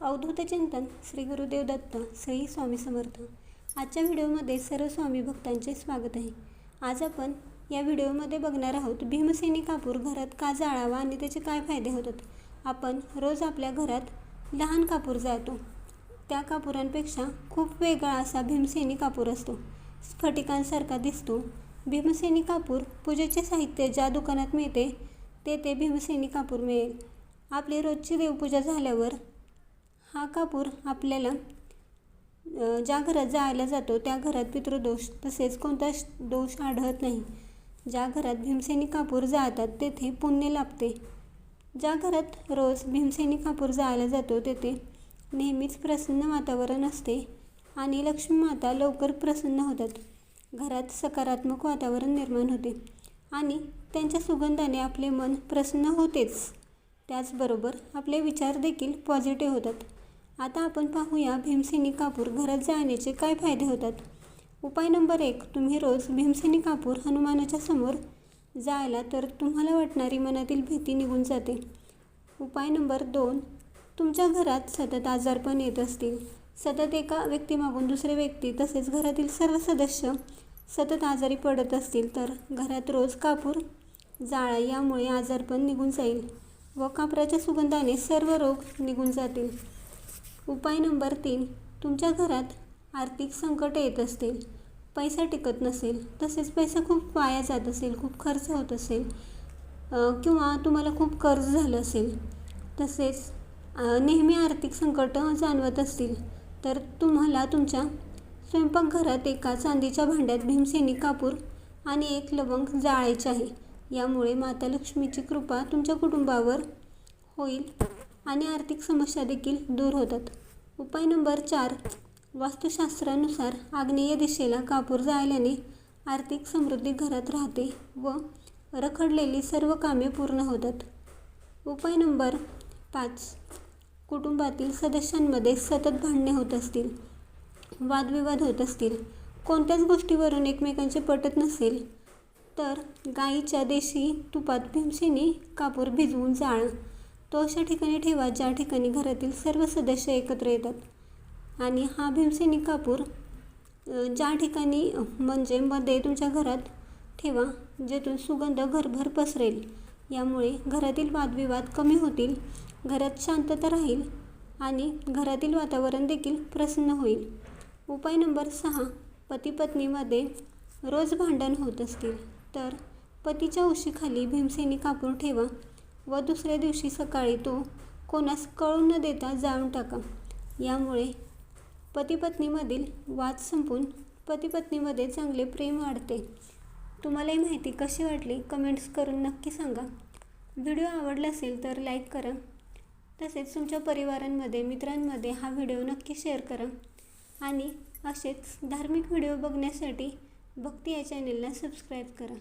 अवधूत चिंतन श्री गुरुदेव दत्त श्री स्वामी समर्थ. आजच्या व्हिडिओमध्ये सर्व स्वामी भक्तांचे स्वागत आहे. आज आपण या व्हिडिओमध्ये बघणार आहोत भीमसेनी कापूर घरात का जाळावा आणि त्याचे काय फायदे होतात. आपण रोज आपल्या घरात लहान कापूर जाळतो. त्या कापुरांपेक्षा खूप वेगळा असा भीमसेनी कापूर असतो. स्फटिकांसारखा दिसतो. भीमसेनी कापूर पूजेचे साहित्य ज्या दुकानात मिळते तेथे भीमसेनी कापूर मिळेल. आपली रोजची देवपूजा झाल्यावर हा कापूर आपल्याला ज्या घरात जाळला जातो त्या घरात पितृदोष तसेच कोणता श- दोष आढळत नाही. ज्या घरात भीमसेनी कापूर जाळतात तेथे पुण्य लाभते. ज्या घरात रोज भीमसेनी कापूर जाळला जातो तेथे नेहमीच प्रसन्न वातावरण असते आणि लक्ष्मी माता लवकर प्रसन्न होतात. घरात सकारात्मक वातावरण निर्माण होते आणि त्यांच्या सुगंधाने आपले मन प्रसन्न होतेच. त्याचबरोबर आपले विचार देखील पॉझिटिव्ह होतात. आता आपण पाहूया भीमसेनी कापूर घरात जाण्याचे काय फायदे होतात. उपाय नंबर एक तुम्ही रोज भीमसेनी कापूर हनुमानाच्या समोर जायला तर तुम्हाला वाटणारी मनातील भीती निघून जाते. उपाय नंबर दोन तुमच्या घरात सतत आजारपण येत असतील. सतत एका व्यक्तीमागून दुसरे व्यक्ती तसेच घरातील सर्व सदस्य सतत आजारी पडत असतील तर घरात रोज कापूर जाळा यामुळे आजारपण निघून जाईल व कापराच्या सुगंधाने सर्व रोग निघून जातील. उपाय नंबर तीन. तुमच्या घरात आर्थिक संकट येत असतील. पैसा टिकत नसेल. तसेच पैसा खूप वाया जात असेल खूप खर्च होत असेल किंवा तुम्हाला खूप कर्ज झालं असेल. तसेच नेहमी आर्थिक संकट जाणवत असतील तर तुम्हाला तुमच्या स्वयंपाकघरात एका चांदीच्या भांड्यात भीमसेनी कापूर आणि एक लवंग जाळायचे आहे. यामुळे माता लक्ष्मीची कृपा तुमच्या कुटुंबावर होईल आणि आर्थिक समस्या देखील दूर होतात. उपाय नंबर चार. वास्तुशास्त्रानुसार आग्नेय दिशेला कापूर जाळल्याने आर्थिक समृद्धी घरात राहते व रखडलेली सर्व कामे पूर्ण होतात. उपाय नंबर पाच. कुटुंबातील सदस्यांमध्ये सतत भांडणे होत असतील वादविवाद होत असतील कोणत्याच गोष्टीवरून एकमेकांचे पटत नसेल तर गाईच्या देशी तुपात भीमसेनी कापूर भिजवून जाळ. तो अशा ठिकाणी ठेवा ज्या ठिकाणी घरातील सर्व सदस्य एकत्र येतात. आणि हा भीमसेनी कापूर ज्या ठिकाणी म्हणजे मध्ये तुमच्या घरात ठेवा जेथून सुगंध घरभर पसरेल. यामुळे घरातील वादविवाद कमी होतील घरात शांतता राहील आणि घरातील वातावरण देखील प्रसन्न होईल. उपाय नंबर सहा पती पत्नीमध्ये रोज भांडण होत असतील तर पतीच्या उशीखाली भीमसेनी कापूर ठेवा. व दुसऱ्या दिवशी सकाळी तो कोणास कळून न देता जाळून टाका. यामुळे पतीपत्नीमधील वाद संपून पतीपत्नीमध्ये चांगले प्रेम वाढते. तुम्हाला ही माहिती कशी वाटली कमेंट्स करून नक्की सांगा. व्हिडिओ आवडला असेल तर लाईक करा. तसेच तुमच्या परिवारांमध्ये मित्रांमध्ये हा व्हिडिओ नक्की शेअर करा. आणि असेच धार्मिक व्हिडिओ बघण्यासाठी भक्ती या चॅनेलला सबस्क्राईब करा.